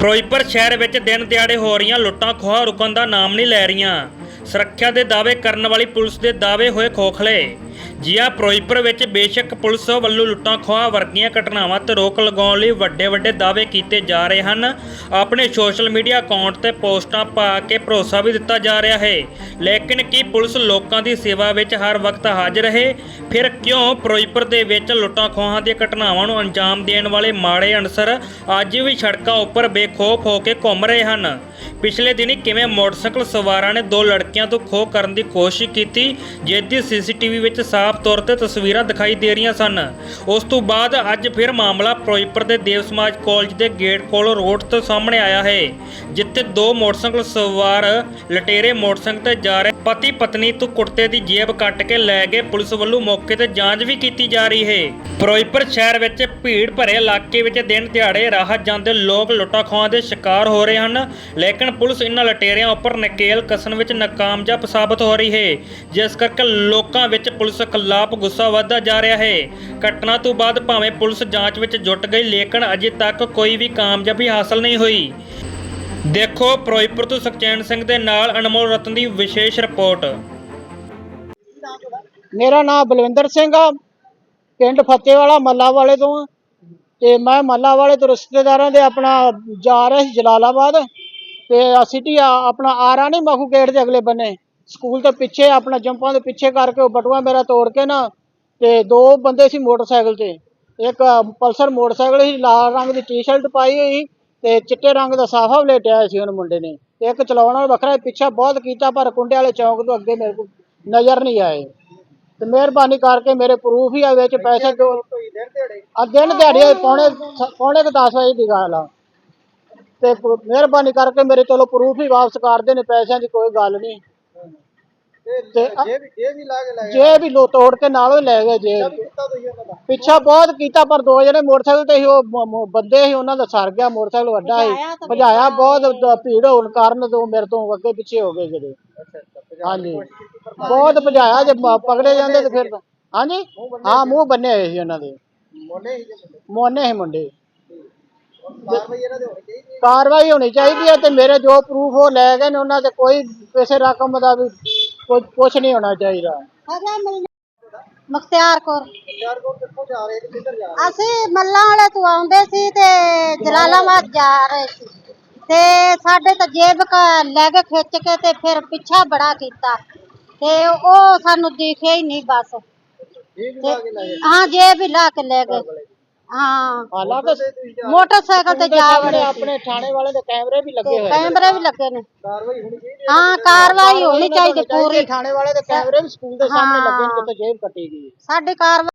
ਫਿਰੋਜ਼ਪੁਰ ਸ਼ਹਿਰ ਵਿੱਚ ਦਿਨ ਦਿਹਾੜੇ ਹੋ ਰਹੀਆਂ ਲੁੱਟਾਂ ਖੋਹਾਂ ਰੁਕਣ ਦਾ ਨਾਮ ਨਹੀਂ ਲੈ ਰਹੀਆਂ। ਸੁਰੱਖਿਆ ਦੇ ਦਾਅਵੇ ਕਰਨ ਵਾਲੀ ਪੁਲਿਸ ਦੇ ਦਾਅਵੇ ਹੋਏ ਖੋਖਲੇ। ਜੀਆ ਫਿਰੋਜ਼ਪੁਰ ਵਿੱਚ ਬੇਸ਼ੱਕ ਪੁਲਿਸ ਵੱਲੋਂ ਲੁੱਟਾਂ ਖੋਹਾਂ ਵਰਗੀਆਂ ਘਟਨਾਵਾਂ ਤੇ ਰੋਕ ਲਗਾਉਣ ਲਈ ਵੱਡੇ ਵੱਡੇ ਦਾਅਵੇ ਕੀਤੇ ਜਾ ਰਹੇ ਹਨ। ਆਪਣੇ ਸੋਸ਼ਲ ਮੀਡੀਆ ਅਕਾਊਂਟ ਤੇ ਪੋਸਟਾਂ ਪਾ ਕੇ ਭਰੋਸਾ ਵੀ ਦਿੱਤਾ ਜਾ ਰਿਹਾ ਹੈ। ਲੇਕਿਨ ਕੀ ਪੁਲਿਸ ਲੋਕਾਂ ਦੀ ਸੇਵਾ ਵਿੱਚ ਹਰ ਵਕਤ ਹਾਜ਼ਰ ਹੈ ਫਿਰ ਕਿਉਂ ਫਿਰੋਜ਼ਪੁਰ ਦੇ ਵਿੱਚ ਲੁੱਟਾਂ ਖੋਹਾਂ ਦੀਆਂ ਘਟਨਾਵਾਂ ਨੂੰ ਅੰਜਾਮ ਦੇਣ ਵਾਲੇ ਮਾੜੇ ਅਨਸਰ ਅੱਜ ਵੀ ਸੜਕਾਂ ਉੱਪਰ ਬੇਖੌਫ ਹੋ ਕੇ ਘੁੰਮ ਰਹੇ ਹਨ? ਪਿਛਲੇ ਦਿਨੀ ਕਿਵੇਂ ਮੋਟਰਸਾਈਕਲ ਸਵਾਰਾਂ ਨੇ ਦੋ ਲੜਕੀਆਂ ਤੋਂ ਖੋਹ ਕਰਨ ਦੀ ਕੋਸ਼ਿਸ਼ ਕੀਤੀ ਜਿਸ ਦੀ ਸੀਸੀਟੀਵੀ ਵਿੱਚ ਸਾਫ਼ ਤੌਰ ਤੇ ਤਸਵੀਰਾਂ ਦਿਖਾਈ ਦੇ ਰਹੀਆਂ ਸਨ। ਉਸ ਤੋਂ ਬਾਅਦ ਅੱਜ ਫਿਰ ਮਾਮਲਾ ਫਿਰੋਜ਼ਪੁਰ ਦੇ ਦੇਵ ਸਮਾਜ ਕਾਲਜ ਦੇ ਗੇਟ ਕੋਲ ਰੋਡ ਤੋਂ ਸਾਹਮਣੇ ਆਇਆ ਹੈ, ਜਿੱਥੇ ਦੋ ਮੋਟਰਸਾਈਕਲ ਸਵਾਰ ਲਟੇਰੇ ਮੋਟਰਸਾਈਕਲ ਤੇ ਜਾ ਰਹੇ ਪਤੀ ਪਤਨੀ ਤੋਂ ਕੁੜਤੇ ਦੀ ਜੇਬ ਕੱਟ ਕੇ ਲੈ ਗਏ। ਪੁਲਿਸ ਵੱਲੋਂ ਮੌਕੇ ਤੇ ਜਾਂਚ ਵੀ ਕੀਤੀ ਜਾ ਰਹੀ ਹੈ। ਫਿਰੋਜ਼ਪੁਰ ਸ਼ਹਿਰ ਵਿੱਚ ਭੀੜ ਭਰੇ ਇਲਾਕੇ ਵਿੱਚ ਦਿਨ ਦਿਹਾੜੇ ਰਾਹਤ ਜਾਂਦੇ ਲੋਕ ਲੁੱਟਾਂ ਖੋਹਾਂ ਦੇ ਸ਼ਿਕਾਰ ਹੋ ਰਹੇ ਹਨ। ਲੇਕਿਨ ਪੁਲਿਸ ਇਹਨਾਂ ਲਟੇਰਿਆਂ ਉੱਪਰ ਨਕੇਲ ਕਸਣ ਵਿੱਚ ਨਾਕਾਮਯਾਬ ਸਾਬਤ ਹੋ ਰਹੀ ਹੈ, ਜਿਸ ਕਰਕੇ ਲੋਕਾਂ ਵਿੱਚ ਪੁਲਿਸ ਖਿਲਾਫ ਗੁੱਸਾ ਵੱਧਦਾ ਜਾ ਰਿਹਾ ਹੈ। ਘਟਨਾ ਤੋਂ ਬਾਅਦ ਭਾਵੇਂ ਪੁਲਿਸ ਜਾਂਚ ਵਿੱਚ ਜੁਟ ਗਈ, ਲੇਕਿਨ ਅਜੇ ਤੱਕ ਕੋਈ ਵੀ ਕਾਮਯਾਬੀ ਹਾਸਲ ਨਹੀਂ ਹੋਈ। ਦੇਖੋ, ਫਿਰੋਜ਼ਪੁਰ ਤੋਂ ਸੁਖਚੈਨ ਸਿੰਘ ਦੇ ਨਾਲ ਅਨਮੋਲ ਰਤਨ ਦੀ ਵਿਸ਼ੇਸ਼ ਰਿਪੋਰਟ। ਮੇਰਾ ਨਾਮ ਬਲਵਿੰਦਰ ਸਿੰਘ ਆ। ਪਿੰਡ ਫਤਿਹਵਾਲਾ ਮੱਲਾ ਵਾਲੇ ਤੋਂ ਆ। ਤੇ ਮੈਂ ਮੱਲਾ ਵਾਲੇ ਤੋਂ ਰਿਸ਼ਤੇਦਾਰਾਂ ਦੇ ਆਪਣਾ ਜਾ ਰਿਹਾ ਸੀ ਜਲਾਲਾਬਾਦ। ਤੇ ਸਿਟੀ ਆਪਣਾ ਆਰਾ ਨਹੀਂ ਮਖੂ ਗੇਟ ਦੇ ਅਗਲੇ ਬੰਨੇ। ਸਕੂਲ ਤੋਂ ਪਿੱਛੇ ਆਪਣਾ ਜੰਪਾਂ ਦੇ ਪਿੱਛੇ ਕਰਕੇ ਉਹ ਬਟੂਆ ਮੇਰਾ ਤੋੜ ਕੇ ਨਾ ਤੇ ਦੋ ਬੰਦੇ ਸੀ ਮੋਟਰਸਾਈਕਲ ਤੇ। ਇੱਕ ਪਲਸਰ ਮੋਟਰਸਾਈਕਲ ਸੀ ਲਾਲ ਰੰਗ ਦੀ ਟੀ-ਸ਼ਰਟ ਪਾਈ ਹੋਈ ਤੇ ਚਿੱਟੇ ਰੰਗ ਦਾ ਸਾਫਾ ਵਲੇਟਿਆ ਸੀ ਉਹਨ ਮੁੰਡੇ ਨੇ। ਇੱਕ ਚਲਾਉਣ ਵਾਲਾ ਵੱਖਰਾ ਪਿੱਛਾ ਬਹੁਤ ਕੀਤਾ ਪਰ ਕੁੰਡੇ ਵਾਲੇ ਚੌਂਕ ਤੋਂ ਅੱਗੇ ਮੇਰੇ ਕੋਲ ਨਜ਼ਰ ਨਹੀਂ ਆਏ। ਤੇ ਮਿਹਰਬਾਨੀ ਕਰਕੇ ਮੇਰੇ ਪ੍ਰੂਫ ਹੀ ਆ ਵਿੱਚ ਪੈਸੇ ਦੋ ਆ ਦਿਨ ਦਿਹਾੜੇ। ਪੌਣੇ ਪੌਣੇ ਕੁ 10 ਵਜੇ ਦੀ ਗੱਲ ਆ। ਤੇ ਮਿਹਰਬਾਨੀ ਕਰਕੇ ਮੇਰੇ ਚਲੋ ਪ੍ਰੂਫ ਹੀ ਵਾਪਸ ਕਰ ਦੇਣ ਪੈਸਿਆਂ ਦੀ ਕੋਈ ਗੱਲ ਨਹੀਂ। ਤੇ ਜੇ ਵੀ ਲੋ ਤੋੜ ਕੇ ਨਾਲੋਂ ਹੀ ਲੈ ਗਏ ਜੇ। ਪਿੱਛਾ ਬਹੁਤ ਕੀਤਾ ਪਰ ਦੋ ਜਣੇ ਮੋਟਰਸਾਈਕਲ ਤੇ ਸੀ ਉਹ ਬੰਦੇ ਸੀ ਉਹਨਾਂ ਦਾ ਸਰ ਗਿਆ ਮੋਟਰਸਾਈਕਲ ਵੱਡਾ ਸੀ। ਭਜਾਇਆ ਬਹੁਤ ਭੀੜ ਹੋਣ ਕਾਰਨ ਤੋਂ ਮੇਰੇ ਤੋਂ ਅੱਗੇ ਪਿੱਛੇ ਹੋ ਗਏ ਜਿਹੜੇ। ਹਾਂਜੀ। ਬਹੁਤ ਭਜਾਇਆ ਜੇ ਪਕੜੇ ਜਾਂਦੇ ਤੇ ਫਿਰ ਹਾਂਜੀ? ਹਾਂ ਮੂੰਹ ਬੰਨੇ ਹੋਏ ਸੀ ਉਹਨਾਂ ਦੇ। ਮੋਨੇ ਸੀ ਮੁੰਡੇ। ਕਾਰਵਾਈ ਹੋਣੀ ਚਾਹੀਦੀ ਹੈ। ਤੇ ਮੇਰੇ ਜੋ ਪ੍ਰੂਫ ਉਹ ਲੈ ਗਏ ਨੇ ਉਹਨਾਂ ਤੇ ਕੋਈ ਕਿਸੇ ਰਕਮ ਦਾ ਵੀ ਕੁਝ ਕੁਝ ਨਹੀਂ ਹੋਣਾ ਚਾਹੀਦਾ। ਮੁਖਤਿਆਰ ਕੌਰ। ਅਸੀਂ ਮੱਲਾਂ ਵਾਲੇ ਤੋਂ ਆਉਂਦੇ ਸੀ ਤੇ ਜਲਾਲਾਬਾਦ ਜਾ ਰਹੇ ਸੀ। ਤੇ ਸਾਡੇ ਤਾਂ ਜੇਬ ਲੈ ਕੇ ਖਿੱਚ ਕੇ ਤੇ ਫਿਰ ਪਿੱਛਾ ਬੜਾ ਕੀਤਾ। ਤੇ ਉਹ ਸਾਨੂੰ ਦਿਖੇ ਹੀ ਨਹੀਂ ਬਸ। ਹਾਂ ਜੇਬ ਹੀ ਲਾ ਕੇ ਲੈ ਗਏ। ਹਾਂ। ਹਾਲਾਂਕਿ ਮੋਟਰਸਾਈਕਲ ਤੇ ਜਾ ਵੜੇ ਆਪਣੇ ਥਾਣੇ ਵਾਲੇ ਦੇ ਕੈਮਰੇ ਵੀ ਲੱਗੇ ਹੋਏ ਨੇ। ਕੈਮਰੇ ਵੀ ਲੱਗੇ ਨੇ। ਹਾਂ। ਕਾਰਵਾਈ ਹੋਣੀ ਚਾਹੀਦੀ ਪੂਰੀ। ਥਾਣੇ ਵਾਲੇ ਦੇ ਕੈਮਰੇ ਵੀ ਸਕੂਲ ਦੇ ਸਾਹਮਣੇ ਲੱਗੇ ਨੇ ਜਿੱਥੇ ਜੇਬ ਕੱਟੀ ਗਈ ਹੈ। ਸਾਡੀ ਕਾਰਵਾਈ